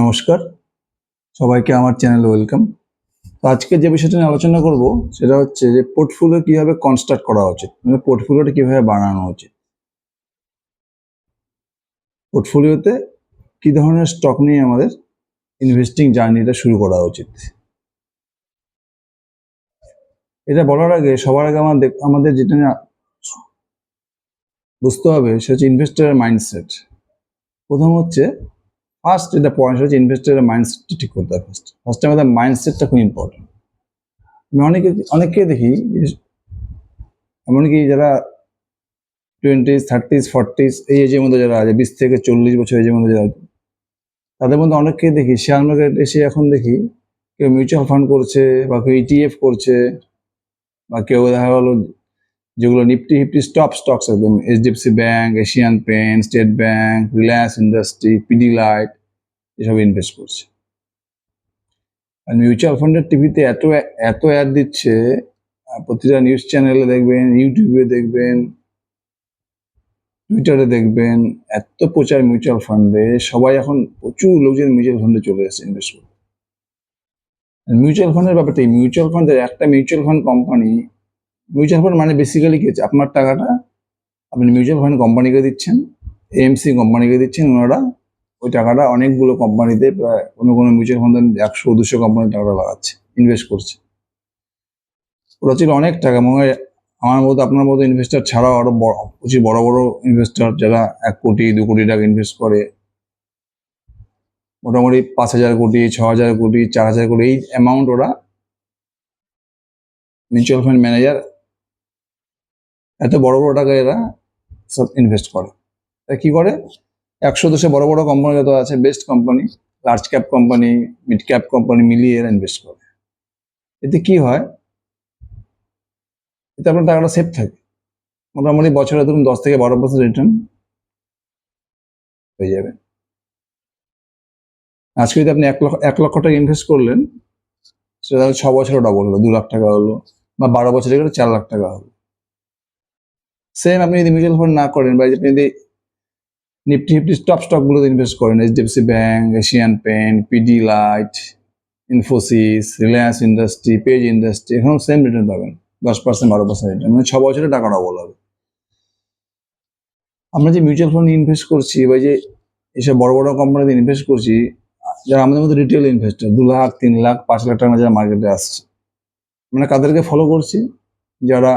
নমস্কার। সবাইকে আমার চ্যানেলে ওয়েলকাম। তো আজকে যে বিষয়টা নিয়ে আলোচনা করব, সেটা হচ্ছে যে পোর্টফোলিও কীভাবে কনস্ট্রাক্ট করা উচিত মানে পোর্টফোলিওটা কীভাবে বানানো উচিত। পোর্টফোলিওতে কি ধরনের স্টক নিয়ে আমাদের ইনভেস্টিং জার্নিটা শুরু করা উচিত। এটা বলার আগে, সবার আগে আমাদের আমাদের যেটা বুঝতে হবে, সেটা হচ্ছে ইনভেস্টারের মাইন্ডসেট প্রথম হচ্ছে ফার্স্ট এটা পয়েন্ট হচ্ছে ইনভেস্টারের মাইন্ডসেটটা ঠিক করতে হবে ফার্স্ট ফার্স্টে আমাদের মাইন্ডসেটটা খুব ইম্পর্টেন্ট আমি অনেকে অনেককে দেখি এমনকি যারা টোয়েন্টিস থার্টিস ফর্টিস এই এজের মধ্যে যারা আছে বিশ থেকে চল্লিশ বছর এজের মধ্যে যারা আছে, তাদের মধ্যে অনেককেই দেখি শেয়ার মার্কেট এসে এখন দেখি কেউ মিউচুয়াল ফান্ড করছে বা কেউ ইটিএফ করছে বা কেউ দেখা গেলো যেগুলো নিফটি ফিফটি স্টপ স্টকস একদম HDFC Bank Asian Paints State Bank Reliance Industry Pidilite এসব ইনভেস্ট করছে। আর মিউচুয়াল ফান্ডের টিভিতে এত এত অ্যাড দিচ্ছে প্রতিটা নিউজ চ্যানেলে দেখবেন ইউটিউবে দেখবেন টুইটারে দেখবেন, এত প্রচার মিউচুয়াল ফান্ডে সবাই এখন প্রচুর লোকজন মিউচুয়াল ফান্ডে চলে এসেছে ইনভেস্ট করতে। মিউচুয়াল ফান্ডের ব্যাপারটা মিউচুয়াল ফান্ডের একটা mutual fund company mutual fund মানে বেসিক্যালি কি আপনার টাকাটা আপনি মিউচুয়াল ফান্ড কোম্পানিকে দিচ্ছেন এমসি কোম্পানিকে দিচ্ছেন, ওনারা ওই টাকাটা অনেকগুলো কোম্পানিতে প্রায় কোনো কোনো মিউচুয়াল ফান্ডে একশো দুশো কোম্পানির টাকাটা লাগাচ্ছে ইনভেস্ট করছে। ওরা ছিল অনেক টাকা, মনে হয় আমার মতো, আপনার মতো ইনভেস্টার ছাড়াও আরও বড়, প্রচুর বড় বড় ইনভেস্টার যারা এক কোটি, দু কোটি টাকা ইনভেস্ট করে। মোটামুটি পাঁচ হাজার কোটি, ছ হাজার কোটি, চার হাজার কোটি, এই অ্যামাউন্ট ওরা মিউচুয়াল ফান্ড ম্যানেজার এত বড় বড় টাকা এরা সব ইনভেস্ট করে। তা কি করে? একশো দুশো বড় বড় কোম্পানি যত আছে best company large cap company mid cap company মিলিয়ে এরা ইনভেস্ট করে। এতে কি হয়? এতে আপনার টাকাটা সেফ থাকে। মোটামুটি বছরে ধরুন দশ থেকে বারো পার্সেন্ট রিটার্ন হয়ে যাবে। আজকে যদি আপনি এক লক্ষ এক লক্ষ টাকা ইনভেস্ট করলেন, সেটা তাহলে ছ বছরে ডবল হলো, দু লাখ টাকা হলো, বা বারো বছরে গেলে চার লাখ টাকা হলো। সেম আপনি যদি মিউচুয়াল ফান্ড না করেন, বা যদি নিফটি ফিফটি স্টপ স্টকগুলোতে ইনভেস্ট করেন। HDFC Bank Asian Paints Pidilite Infosys Reliance Industry Page Industry এখানেও সেম রিটার্ন পাবেন। দশ পার্সেন্ট বারো পার্সেন্ট রিটার্ন মানে ছ বছরে টাকা ডবল হবে। আমরা যে মিউচুয়াল ফান্ড ইনভেস্ট করছি বা যে এইসব বড় বড় কোম্পানিতে ইনভেস্ট করছি, যারা আমাদের মধ্যে রিটেল ইনভেস্টার দু লাখ তিন লাখ পাঁচ লাখ টাকা যারা মার্কেটে আসছে। আমরা কাদেরকে ফলো করছি? যারা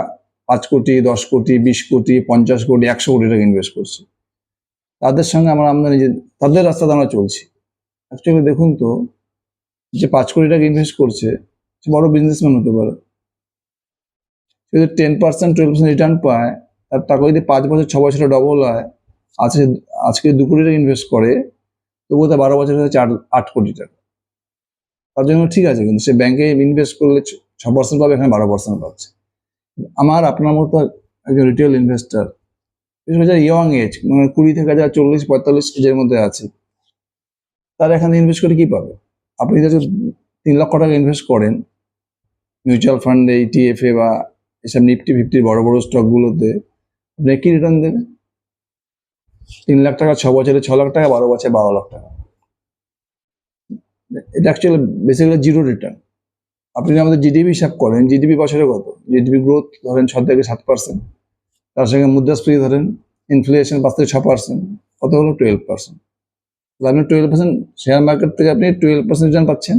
পাঁচ কোটি, দশ কোটি, বিশ কোটি, পঞ্চাশ কোটি, একশো কোটি টাকা ইনভেস্ট করছে। তাদের সঙ্গে আমরা আমরা নিজে তাদের রাস্তাতে আমরা চলছি। অ্যাকচুয়ালি দেখুন তো, যে পাঁচ কোটি টাকা ইনভেস্ট করছে, সে বড় বিজনেসম্যান হতে পারে। সে যদি ten percent twelve percent return পায়, তার টাকা যদি পাঁচ বছর, ছ বছরে ডবল হয় আজকে আজকে দু কোটি টাকা ইনভেস্ট করে, তবুও তার বারো বছর হচ্ছে আট আট কোটি টাকা। তার জন্য ঠিক আছে, কিন্তু সে ব্যাংকে ইনভেস্ট করলে ছ- পার্সেন্ট পাবে, এখানে বারো পার্সেন্ট পাচ্ছে। আমার, আপনার মতো একজন রিটেল ইনভেস্টার করে ইয়ং এজ মানে কুড়ি থেকে যারা চল্লিশ, পঁয়তাল্লিশ এজের মধ্যে আছে, তারা এখানে ইনভেস্ট করে কি পাবে? আপনি যদি তিন লক্ষ টাকা ইনভেস্ট করেন মিউচুয়াল ফান্ডে ইটিএফে বা এসব নিফটি ফিফটির বড় বড় স্টকগুলোতে আপনি কি রিটার্ন দেবে তিন লাখ টাকা ছ বছরে, ছ লাখ টাকা, বারো বছরে বারো লাখ টাকা। এটা অ্যাকচুয়ালি বেসিক্যালি জিরো রিটার্ন আপনি আমাদের জিডিপি হিসাব করেন জিডিপি বছরে কত? জিডিপি গ্রোথ ধরেন ছ থেকে সাত পার্সেন্ট তার সঙ্গে মুদ্রাস্ফীতি ধরেন ইনফ্লেশন পাঁচ থেকে ছ পার্সেন্ট কত হলো? টুয়েলভ পার্সেন্ট আপনি টুয়েলভ পার্সেন্ট শেয়ার মার্কেট থেকে আপনি টুয়েলভ পার্সেন্ট রিটার্ন পাচ্ছেন।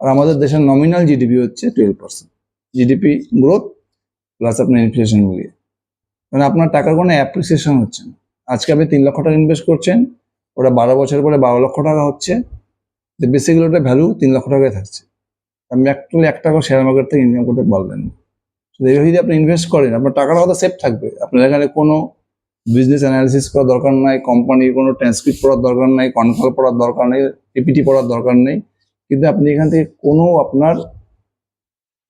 আর আমাদের দেশের নমিনাল জিডিপি হচ্ছে twelve percent GDP growth plus আপনার ইনফ্লেশন মিলিয়ে। মানে আপনার টাকার কোনো অ্যাপ্রিসিয়েশন হচ্ছে না। আজকে আপনি তিন লক্ষ টাকা ইনভেস্ট করছেন, ওটা বারো বছর পরে বারো লক্ষ টাকা হচ্ছে বেসিক্যালি ওটা ভ্যালু তিন লক্ষ টাকায় থাকছে। আপনি অ্যাকচুয়ালি এক টাকা শেয়ার মার্কেট থেকে ইনকাম করতে পারবেন না। এইভাবে যদি আপনি ইনভেস্ট করেন, আপনার টাকাটা হয়তো সেফ থাকবে। আপনার এখানে কোনো বিজনেস অ্যানালিসিস করার দরকার নাই কোম্পানির কোনো ট্রান্সক্রিপ্ট পড়ার দরকার নাই কনফাল পড়ার দরকার নেই পিপিটি পড়ার দরকার নেই। কিন্তু আপনি এখান থেকে কোনো আপনার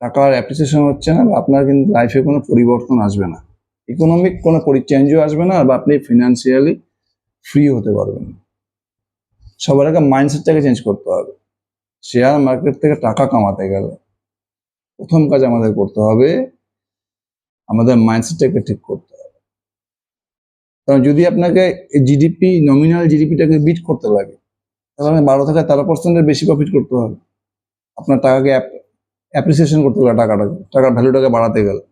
টাকার অ্যাপ্রিসিয়েশন হচ্ছে না বা আপনার কিন্তু লাইফে কোনো পরিবর্তন আসবে না। ইকোনমিক কোনো চেঞ্জও আসবে না বা আপনি ফিনান্সিয়ালি ফ্রি হতে পারবেন। সবার আগে মাইন্ডসেটটাকে চেঞ্জ করতে হবে। শেয়ার মার্কেট থেকে টাকা কামাতে গেলে। প্রথম কাজ আমাদের করতে হবে, আমাদের মাইন্ডসেটটাকে ঠিক করতে হবে। কারণ যদি আপনাকে জিডিপি নমিনাল জিডিপিটাকে বিট করতে লাগে, তাহলে বারো থেকে তেরো পার্সেন্টের বেশি প্রফিট করতে হবে। আপনার টাকাকে অ্যাপ্রিসিয়েশন করতে গেলে টাকাটাকে টাকার ভ্যালুটাকে বাড়াতে গেলে।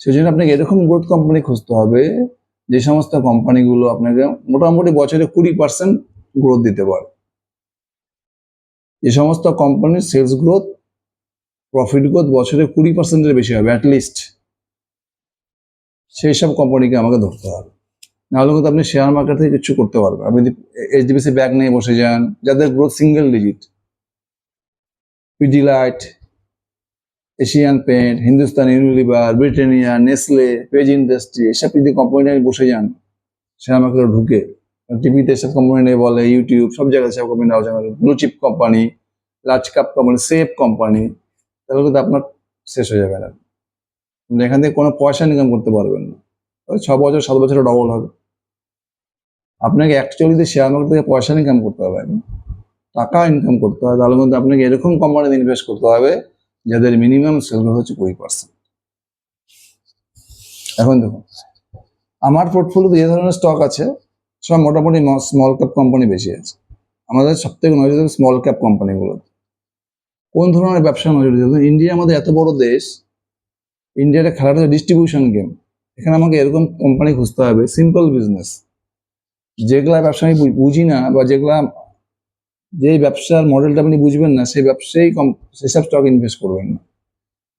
সেই জন্য আপনাকে এরকম গ্রোথ কোম্পানি খুঁজতে হবে, যে সমস্ত কোম্পানিগুলো আপনাকে মোটামুটি বছরে কুড়ি পার্সেন্ট গ্রোথ দিতে পারে। যে সমস্ত কোম্পানির সেলস গ্রোথ প্রফিট গ্রোথ বছরে কুড়ি পার্সেন্টের বেশি হবে অ্যাটলিস্ট সেই সব কোম্পানিকে আমাকে ধরতে হবে। নাহলে কিন্তু আপনি শেয়ার মার্কেট থেকে কিছু করতে পারবেন আপনি যদি এইচডিবিসি ব্যাগ নিয়ে বসে যান, যাদের growth single digit Pidilite Asian Paint Hindustan Unilever Britannia Nestle Page Industry এসব যদি কোম্পানি বসে যান শেয়ার মার্কেটে ঢুকে টিভিতে এসব কোম্পানি নিয়ে বলে ইউটিউব সব জায়গায় সব company blue chip company large cap company safe company তাহলে কিন্তু আপনার শেষ হয়ে যাবে না আপনি এখান থেকে কোনো পয়সা ইনকাম করতে পারবেন না। ওই ছ বছর, সাত বছরে ডবল হবে। আপনাকে অ্যাকচুয়ালি শেয়ার মার্কেট থেকে পয়সা ইনকাম করতে হবে, টাকা ইনকাম করতে হবে, তাহলে মধ্যে আপনাকে এরকম কোম্পানিতে ইনভেস্ট করতে হবে, যাদের মিনিমাম সেল হচ্ছে কুড়ি পার্সেন্ট এখন দেখুন, আমার পোর্টফোলিওতে যে ধরনের স্টক আছে, সব মোটামুটি স্মল ক্যাপ কোম্পানি বেশি আছে। আমাদের সব থেকে নজর স্মল ক্যাপ কোম্পানিগুলো কোন ধরনের ব্যবসা নজর ইন্ডিয়া আমাদের এত বড় দেশ ইন্ডিয়াটা খেলাটা ডিস্ট্রিবিউশন গেম এখানে আমাকে এরকম কোম্পানি খুঁজতে হবে সিম্পল বিজনেস যেগুলা ব্যবসা আমি বুঝি না বা যেগুলা যেই ব্যবসার মডেলটা আপনি বুঝবেন না, সেই ব্যবসায়ী কম সেসব স্টক ইনভেস্ট করবেন না।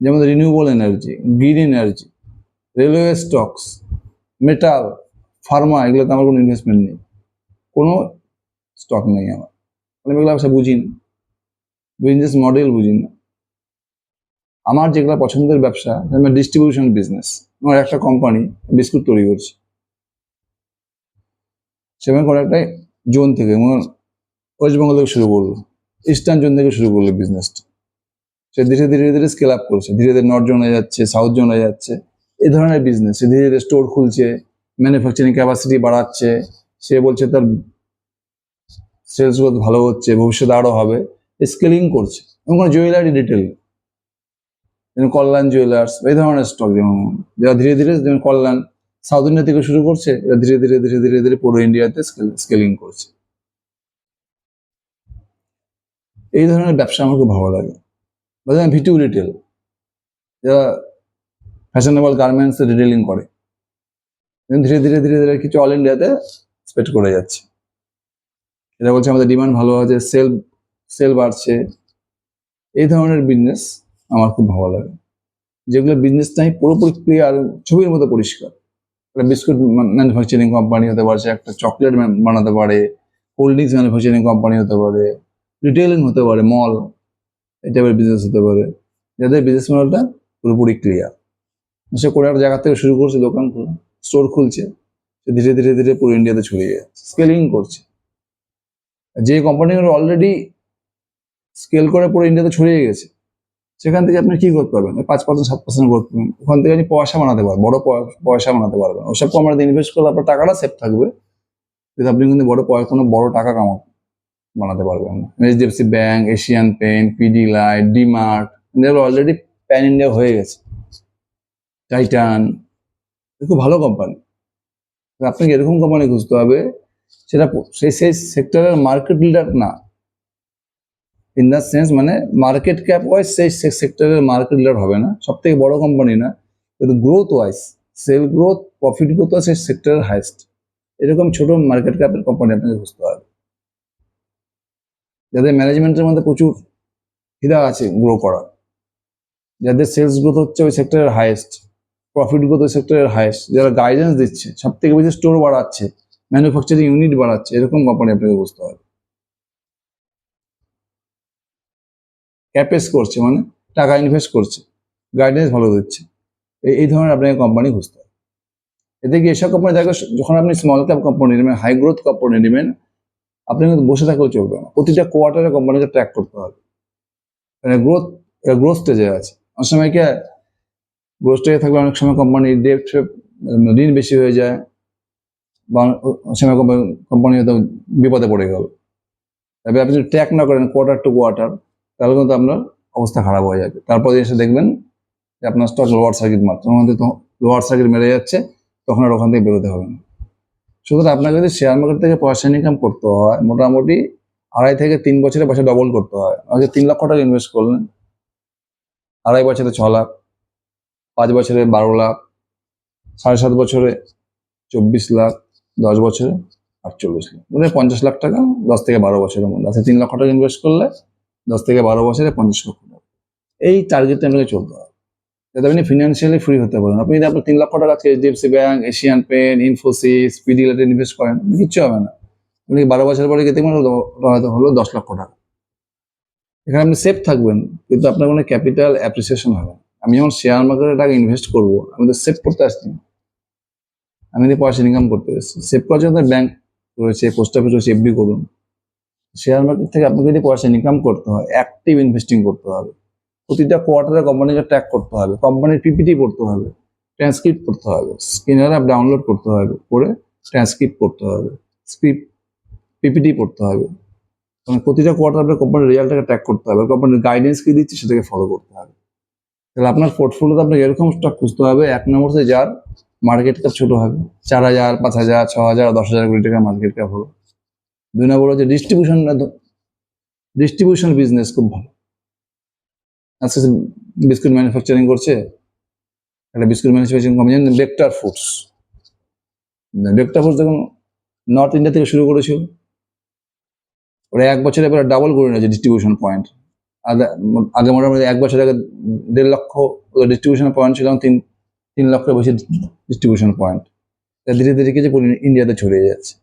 যেমন renewable energy green energy railway stocks metal pharma এগুলোতে আমার কোনো ইনভেস্টমেন্ট নেই। কোনো স্টক নেই আমার। আমি এগুলো ব্যবসা বুঝি না। বিজনেস মডেল বুঝি না। আমার যেগুলো পছন্দের ব্যবসা ডিস্ট্রিবিউশন বিজনেস আমার একটা কোম্পানি বিস্কুট তৈরি করছে। সেখানে কোনো একটা জোন থেকে ওয়েস্ট বেঙ্গল থেকে শুরু করল। ইস্টার্ন জোন থেকে শুরু করল বিজনেসটা সে ধীরে ধীরে ধীরে স্কেল আপ করছে। ধীরে ধীরে নর্থ জোনে যাচ্ছে সাউথ জোনে যাচ্ছে। এই ধরনের বিজনেস সে ধীরে ধীরে স্টোর খুলছে ম্যানুফ্যাকচারিং ক্যাপাসিটি বাড়াচ্ছে। সে বলছে তার সেলস গ্রোথ ভালো হচ্ছে, ভবিষ্যতে আরও হবে। স্কেলিং করছে। এবং কোনো জুয়েলারি ডিটেল যেমন কল্যাণ জুয়েলার্স এই ধরনের স্টক যেমন যারা ধীরে ধীরে যেমন কল্যাণ সাউথ ইন্ডিয়া থেকে শুরু করছে, এরা ধীরে ধীরে ধীরে ধীরে ধীরে পুরো ইন্ডিয়াতে স্কেলিং করছে। এই ধরনের ব্যবসা আমার খুব ভালো লাগে। বা যেমন ভিটু রিটেল যারা ফ্যাশনেবল গার্মেন্টস রিটেলিং করে ধীরে ধীরে ধীরে ধীরে কিছু অল ইন্ডিয়াতে স্প্রেড করে যাচ্ছে। এটা বলছে আমাদের ডিমান্ড ভালো আছে সেল সেল বাড়ছে। এই ধরনের বিজনেস আমার খুব ভালো লাগে। যেগুলো বিজনেসটাই পুরোপুরি ক্লিয়ার ছবির মতো পরিষ্কার। একটা বিস্কুট ম্যানুফ্যাকচারিং কোম্পানি হতে পারছে একটা চকলেট বানাতে পারে কোল্ড ড্রিঙ্কস ম্যানুফ্যাকচারিং কোম্পানি হতে পারে রিটেলিং হতে পারে মল এই টাইপের বিজনেস হতে পারে। যাদের বিজনেস মডেলটা পুরোপুরি ক্লিয়ার সে কোনো একটা জায়গা থেকে শুরু করছে দোকান খোলা স্টোর খুলছে, সে ধীরে ধীরে ধীরে পুরো ইন্ডিয়াতে ছড়িয়ে যাচ্ছে স্কেলিং করছে। যে কোম্পানিগুলো অলরেডি স্কেল করে পুরো ইন্ডিয়াতে ছড়িয়ে গেছে। সেখান থেকে আপনি কি করতে পারবেন? পাঁচ পার্সেন্ট সাত পার্সেন্ট করতে পারবেন ওখান থেকে আপনি পয়সা বানাতে পারবেন, বড় পয়- পয়সা বানাতে পারবেন। ওসব কোম্পানিতে ইনভেস্ট করলে আপনার টাকাটা সেফ থাকবে। কিন্তু আপনি কিন্তু বড় পয়সা কোনো বড় টাকা কামা বানাতে পারবেন না। HDFC Bank Asian Paint Pidilite DMart এগুলো অলরেডি প্যান ইন্ডিয়া হয়ে গেছে। টাইটান খুব ভালো কোম্পানি আপনাকে এরকম কোম্পানি খুঁজতে হবে, সেটা সেই সেই সেক্টরের মার্কেট লিডার না। ইন দ্য সেন্স মানে মার্কেট ক্যাপ ওয়াইজ সেই সেক্টরের মার্কেট লিডার হবে না। সব থেকে বড় কোম্পানি না। কিন্তু growth wise sale growth profit growth সেই সেক্টরের হাইস্ট এরকম ছোট মার্কেট ক্যাপের কোম্পানি আপনাকে বুঝতে হবে। যাদের ম্যানেজমেন্টের মধ্যে প্রচুর হিদা আছে গ্রো করা যাদের সেলস গ্রোথ হচ্ছে ওই সেক্টরের হাইয়েস্ট প্রফিট গ্রোথ ওই সেক্টরের হাইয়েস্ট যারা গাইডেন্স দিচ্ছে সব থেকে বেশি স্টোর বাড়াচ্ছে ম্যানুফ্যাকচারিং ইউনিট বাড়াচ্ছে, এরকম কোম্পানি আপনাকে বুঝতে হবে। ক্যাপেস করছে মানে টাকা ইনভেস্ট করছে। গাইডেন্স ভালো দিচ্ছে। এই ধরনের আপনাকে কোম্পানি খুঁজতে হবে। এতে কি এসব কোম্পানি দেখো যখন আপনি স্মল ক্যাপ কোম্পানি নেবেন হাই গ্রোথ কোম্পানি নেবেন, আপনি কিন্তু বসে থাকলেও চলবে না। প্রতিটা কোয়ার্টারে কোম্পানিকে ট্র্যাক করতে হবে। মানে গ্রোথ গ্রোথ স্টেজে আছে। অনেক সময় কি গ্রোথ স্টেজে থাকলে অনেক সময় কোম্পানির ডেট ঋণ বেশি হয়ে যায় বা অনেক সময় কোম্পানি হয়তো বিপদে পড়ে গেল। তবে আপনি যদি ট্র্যাক না করেন কোয়ার্টার টু কোয়ার্টার তাহলে কিন্তু আপনার অবস্থা খারাপ হয়ে যাবে। তারপর এসে দেখবেন যে আপনার স্টক লোয়ার সার্কিট মারছে। তখন তো লোয়ার সার্কিট মেরে যাচ্ছে, তখন আর ওখান থেকে বেরোতে হবে না। সুতরাং আপনাকে যদি শেয়ার মার্কেট থেকে পয়সা ইনকাম করতে হয়, মোটামুটি আড়াই থেকে তিন বছরে পয়সা ডবল করতে হয়। আজকে তিন লক্ষ টাকা ইনভেস্ট করলেন, আড়াই বছরে ছ লাখ, পাঁচ বছরে বারো লাখ, সাড়ে সাত বছরে চব্বিশ লাখ, দশ বছরে আটচল্লিশ লাখ। মানে পঞ্চাশ লাখ টাকা দশ থেকে বারো বছরের মধ্যে। আচ্ছা তিন লক্ষ টাকা ইনভেস্ট করলে দশ থেকে বারো বছরে পঞ্চাশ লক্ষ টাকা। এই টার্গেটটা আপনাকে চলতে হবে। যাতে আপনি ফিনান্সিয়ালি ফ্রি হতে পারেন। আপনি যদি আপনার তিন লক্ষ টাকা HDFC Bank Asian Paints Infosys পিডিএলতে invest করেন কিচ্ছু হবে না। আপনি বারো বছর পরে গিয়ে দেখবেন হয়তো হলো দশ লক্ষ টাকা। এখানে আপনি সেফ থাকবেন, কিন্তু আপনার কোনো ক্যাপিটাল অ্যাপ্রিসিয়েশন হবে। আমি যখন শেয়ার মার্কেটে টাকা ইনভেস্ট করব, আমি তো সেভ করতে আসছি। আমি তো পয়সা ইনকাম করতে সেভ করার জন্য ব্যাংক রয়েছে পোস্ট অফিস রয়েছে এফডি করুন। শেয়ার মার্কেট থেকে আপনাকে যদি পয়সা ইনকাম করতে হয় অ্যাক্টিভ ইনভেস্টিং করতে হবে। প্রতিটা কোয়ার্টারে কোম্পানিকে ট্র্যাক করতে হবে কোম্পানির পিপিটি করতে হবে ট্রান্সক্রিপ্ট করতে হবে স্ক্রিনার অ্যাপ ডাউনলোড করতে হবে, করে ট্রান্সক্রিপ্ট করতে হবে স্ক্রিপ্ট পিপিটি পড়তে হবে। মানে প্রতিটা কোয়ার্টার আপনার কোম্পানির রেজাল্টটাকে ট্র্যাক করতে হবে কোম্পানির গাইডেন্স কি দিচ্ছে সেটাকে ফলো করতে হবে। তাহলে আপনার পোর্টফোলিওতে আপনাকে এরকম স্টক খুঁজতে হবে, এক নম্বর যার মার্কেট ক্যাপ ছোট হবে, চার হাজার, পাঁচ হাজার, ছ হাজার, দশ হাজার কোটি টাকা মার্কেট ক্যাপ হলো। দুই নম্বর হচ্ছে ডিস্ট্রিবিউশন ডিস্ট্রিবিউশন বিজনেস খুব ভালো। আজকে বিস্কুট ম্যানুফ্যাকচারিং করছে, একটা biscuit manufacturing company Vector Foods Vector Foods দেখুন নর্থ ইন্ডিয়া থেকে শুরু করেছিল। ওরা এক বছরে এবার ডাবল করে নিয়েছে ডিস্ট্রিবিউশন পয়েন্ট আগে মোটামুটি এক বছর আগে দেড় লক্ষ ডিস্ট্রিবিউশন পয়েন্ট ছিল, তিন তিন লক্ষের বেশি ডিস্ট্রিবিউশন পয়েন্ট ধীরে ধীরে কিছু ইন্ডিয়াতে ছড়িয়ে যাচ্ছে।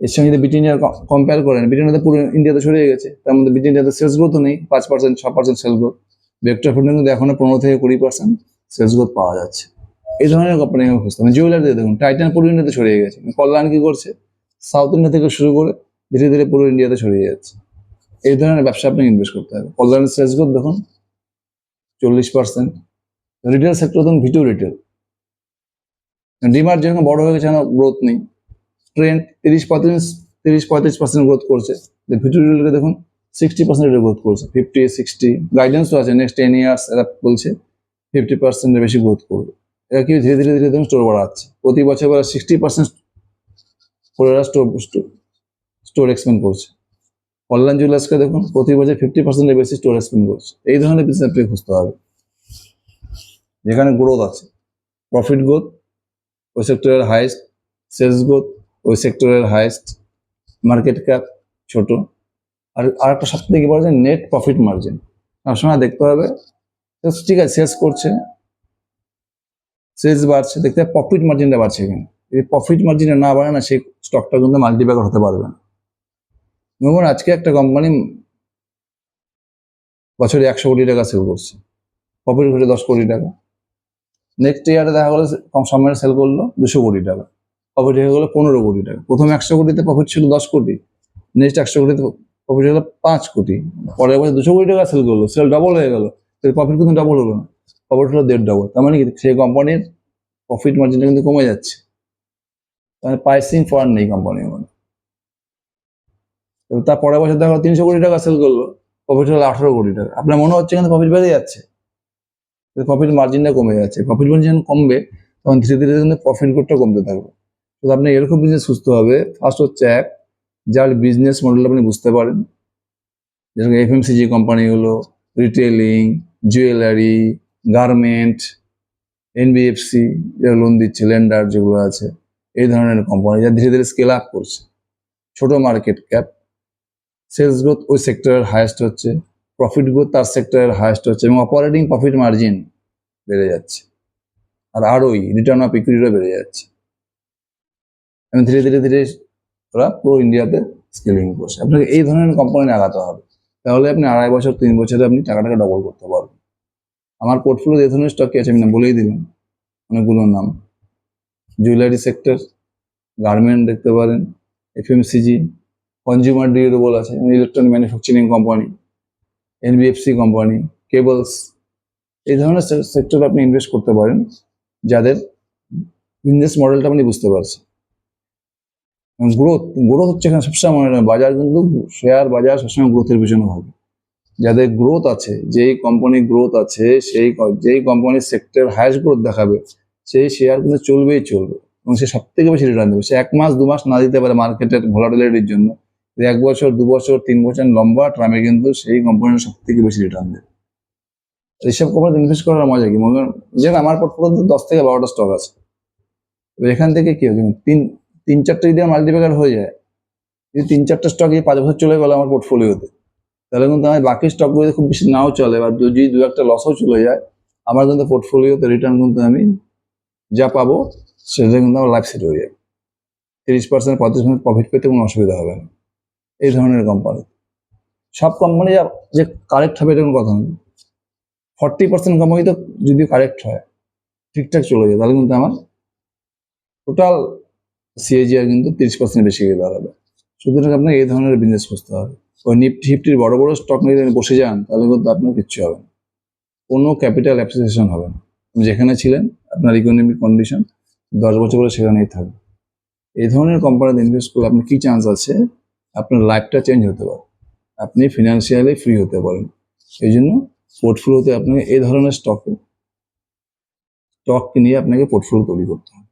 এর সঙ্গে যদি ব্রিটেনিয়ার কম্পেয়ার করেন ব্রিটেনিয়াতে পুরো ইন্ডিয়াতে ছড়িয়ে গেছে, তার মধ্যে ব্রিটেনিয়াতে সেলস গ্রোথও নেই, পাঁচ পার্সেন্ট ছ পার্সেন্ট সেলস গ্রোথ ভেক্টর ফুডে কিন্তু এখনও পনেরো থেকে কুড়ি পার্সেন্ট সেলস গ্রোথ পাওয়া যাচ্ছে। এই ধরনের কোম্পানি আমি খুঁজতাম জুয়েলারি দেখুন টাইটান পুরো ইন্ডিয়াতে ছড়িয়ে গেছে। কল্যাণ কি করছে? সাউথ ইন্ডিয়া থেকে শুরু করে ধীরে ধীরে পুরো ইন্ডিয়াতে ছড়িয়ে যাচ্ছে। এই ধরনের ব্যবসা আপনাকে ইনভেস্ট করতে হবে। কল্যাণের সেলস গ্রোথ দেখুন, চল্লিশ পার্সেন্ট রিটেল সেক্টর দেখুন V two retail D Mart যেরকম বড় হয়ে গেছে গ্রোথ নেই। ট্রেন্ড তিরিশ পঁয়ত্রিশ তিরিশ পঁয়ত্রিশ পার্সেন্ট গ্রোথ করছে। ভিটু রিটেলকে দেখুন সিক্সটি পার্সেন্ট গ্রোথ করছে। ফিফটি সিক্সটি গাইডেন্সও আছে নেক্সট টেন ইয়ার্স এরা বলছে ফিফটি পার্সেন্টের বেশি গ্রোথ করবে। এরা কি ধীরে ধীরে ধীরে দেখুন স্টোর বাড়াচ্ছে? প্রতি বছর এবার সিক্সটি পার্সেন্ট করে এরা স্টোর স্টোর এক্সপেন্ড করছে। অনলাইন জুয়েলার্সকে দেখুন, প্রতি বছর ফিফটি পার্সেন্টের বেশি স্টোর এক্সপেন্ড করছে। এই ধরনের বিজনেস আপনাকে খুঁজতে হবে। যেখানে গ্রোথ আছে। প্রফিট গ্রোথ ওই সেক্টরের হাইস্ট সেলস গ্রোথ ওই সেক্টরের হায়েস্ট মার্কেট ক্যাপ ছোট। আর আর একটা সব থেকে বড় যে নেট প্রফিট মার্জিন সবসময় দেখতে হবে ঠিক আছে সেলস করছে। সেলস বাড়ছে, দেখতে হবে প্রফিট মার্জিনটা বাড়ছে এখানে যদি প্রফিট মার্জিনটা না বাড়ে না, সেই স্টকটা কিন্তু মাল্টিপ্যাকার হতে পারবে না। আজকে একটা কোম্পানি বছরে একশো কোটি টাকা সেল করছে। প্রফিট ঘটে দশ কোটি টাকা। নেক্সট ইয়ারে দেখা গেলো, কম সময়ে সেল করল দুশো কোটি টাকা। প্রফিট হয়ে গেলো পনেরো কোটি টাকা। প্রথম একশো কোটিতে প্রফিট ছিল দশ কোটি নেক্সট একশো কোটিতে প্রফিট হলো পাঁচ কোটি। পরের বছর দুশো কোটি টাকা সেল করল সেল ডবল হয়ে গেল। প্রফিট কিন্তু ডবল হলো না। প্রফিট হলো দেড় ডবল তার মানে কি? সেই কোম্পানির প্রফিট মার্জিনটা কিন্তু কমে যাচ্ছে। মানে প্রাইসিং পাওয়ার নেই কোম্পানির মানে তার পরের বছর দেখা গেলো তিনশো কোটি টাকা সেল করল প্রফিট হলো আঠারো কোটি টাকা। আপনার মনে হচ্ছে কিন্তু প্রফিট বেড়ে যাচ্ছে। প্রফিট মার্জিনটা কমে যাচ্ছে। প্রফিট মার্জিন কমবে, তখন ধীরে ধীরে কিন্তু প্রফিট গ্রোথটা কমতে থাকবে। তো আপনি এরকম বিজনেস সুস্থ হবে। ফার্স্ট হচ্ছে এক যার বিজনেস মডেল আপনি বুঝতে পারেন। যেরকম এফএমসিজি কোম্পানিগুলো রিটেলিং জুয়েলারি গার্মেন্ট এনবিএফসি যারা লোন দিচ্ছে লেন্ডার যেগুলো আছে, এই ধরনের কোম্পানি যা ধীরে ধীরে স্কেল আপ করছে। ছোট মার্কেট ক্যাপ সেলস গ্রোথ ওই সেক্টরের হায়েস্ট হচ্ছে প্রফিট গ্রোথ তার সেক্টরের হায়েস্ট হচ্ছে এবং অপারেটিং প্রফিট মার্জিন বেড়ে যাচ্ছে। আর আরোই রিটার্ন অফ ইকুইটিও বেড়ে যাচ্ছে। এবং ধীরে ধীরে ধীরে ওরা পুরো ইন্ডিয়াতে স্কেলিং করছে। আপনাকে এই ধরনের কোম্পানি আগাতে হবে। তাহলে আপনি আড়াই বছর, তিন বছরে আপনি টাকাটাকে ডবল করতে পারবেন। আমার পোর্টফোলিও এই ধরনের স্টক আছে, আমি না বলেই দিলাম। অনেকগুলোর নাম। জুয়েলারি সেক্টর গার্মেন্ট দেখতে পারেন এফ এফএমসিজি কনজিউমার ডিউরেবল আছে electronic manufacturing company NBFC company cables এই ধরনের সেক্টরে আপনি ইনভেস্ট করতে পারেন, যাদের বিজনেস মডেলটা আপনি বুঝতে পারছেন। গ্রোথ গ্রোথ হচ্ছে এখানে সবসময় মনে রাখবেন, বাজার কিন্তু শেয়ার বাজার সবসময় গ্রোথের পিছনে হবে। যাদের গ্রোথ আছে, যেই কোম্পানির গ্রোথ আছে, সেই যেই কোম্পানির সেক্টর হাইস্ট গ্রোথ দেখাবে, সেই শেয়ার কিন্তু চলবেই চলবে এবং সে সব থেকে বেশি রিটার্ন দেবে। সে এক মাস, দু মাস না দিতে পারে মার্কেটের ভলাটিলিটির জন্য। এক বছর, দু বছর, তিন বছর লম্বা টার্মে কিন্তু সেই কোম্পানির সব থেকে বেশি রিটার্ন দেয় এইসব কোম্পানিতে ইনভেস্ট করার মজা কি? মনে যেন আমার পোর্টফোলিওতে দশ থেকে বারোটা স্টক আছে। এখান থেকে কি তিন তিন চারটে যদি মাল্টিপ্যাকার হয়ে যায়, যদি তিন চারটে স্টক এই পাঁচ বছর চলে গেলো আমার পোর্টফোলিওতে তাহলে কিন্তু আমার বাকি স্টকগুলো খুব বেশি নাও চলে। বা যদি দু একটা লসও চলে যায়, আমার কিন্তু পোর্টফোলিওতে রিটার্ন কিন্তু আমি যা পাবো, সেটা কিন্তু আমার লাইফ সেট হয়ে যাবে। তিরিশ পার্সেন্ট পঁয়ত্রিশ পার্সেন্ট প্রফিট পেতে কোনো অসুবিধা হবে না। এই ধরনের কোম্পানি সব কোম্পানি যে কারেক্ট হবে এটা কোনো কথা নেই ফর্টি পার্সেন্ট কোম্পানি তো যদি কারেক্ট হয়, ঠিকঠাক চলে যায়, তাহলে কিন্তু আমার টোটাল সিএজিআর কিন্তু তিরিশ পার্সেন্ট বেশি গিয়ে দাঁড়াবে। সুতরাং আপনাকে এই ধরনের বিজনেস করতে হবে। ওই নিফটি ফিফটির বড় বড় স্টক নিয়ে যদি বসে যান, তাহলে কিন্তু আপনার কিচ্ছু হবে না। কোনো ক্যাপিটাল অ্যাপ্রিসিয়েশন হবে না। যেখানে ছিলেন, আপনার ইকোনমিক কন্ডিশন দশ বছর পরে সেখানেই থাকবে। এই ধরনের কোম্পানিতে ইনভেস্ট করলে আপনার কী চান্স আছে? আপনার লাইফটা চেঞ্জ হতে পারে। আপনি ফিনান্সিয়ালি ফ্রি হতে পারেন। এই জন্য পোর্টফোলিওতে আপনাকে এই ধরনের স্টকে স্টক নিয়ে আপনাকে পোর্টফোলিও তৈরি করতে হবে।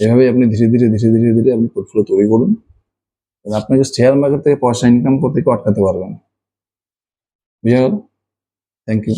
এভাবে আপনি ধীরে ধীরে ধীরে ধীরে ধীরে আপনি পোর্টফোলিও তৈরি করুন। আপনাকে শেয়ার মার্কেট থেকে পয়সা ইনকাম করতে কেউ আটকাতে পারবেন? বুঝে গেল থ্যাংক ইউ